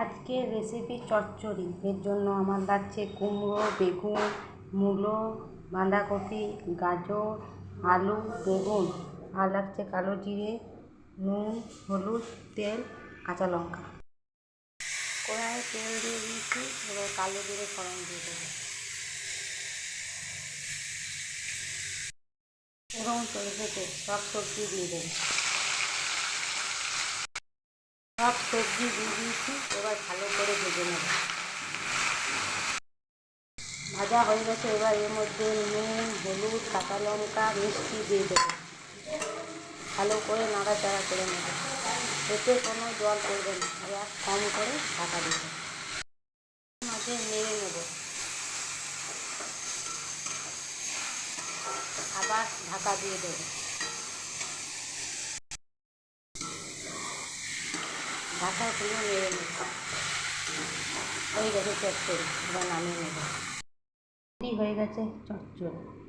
আজকের রেসিপি চচ্চড়ি। এর জন্য আমার লাগছে কুমড়ো, বেগুন, মূলো, বাঁধাকপি, গাজর, আলু, বেগুন। আর লাগছে কালো জিরে, নুন, হলুদ, তেল, কাঁচা লঙ্কা। কড়াইয়ে তেল দিয়ে দিয়েছি, এবার কালো জিরে ফোড়ন দিয়ে দেবো। এবং সরষেতে সব সবজি দিয়ে দেবো। সব সবজি দিয়ে দিয়েছি ভেজে নেব ভাজা হয়ে গেছে, এবার এর মধ্যে নুন, হলুদ, কাঁচা লঙ্কা, মিষ্টি দিয়ে দেবো। ভালো করে নাড়াচাড়া করে নেব। এতে কোনো জল করবে না। এবার কম করে ঢাকা দেবো। মাঝে নেড়ে নেব। আবার ঢাকা দিয়ে দেবো। ঢাকা খুলে নেড়ে নেব। হয়ে গেছে চচ্চড়ি এবার নামিয়ে নেব। হয়ে গেছে চচ্চড়ি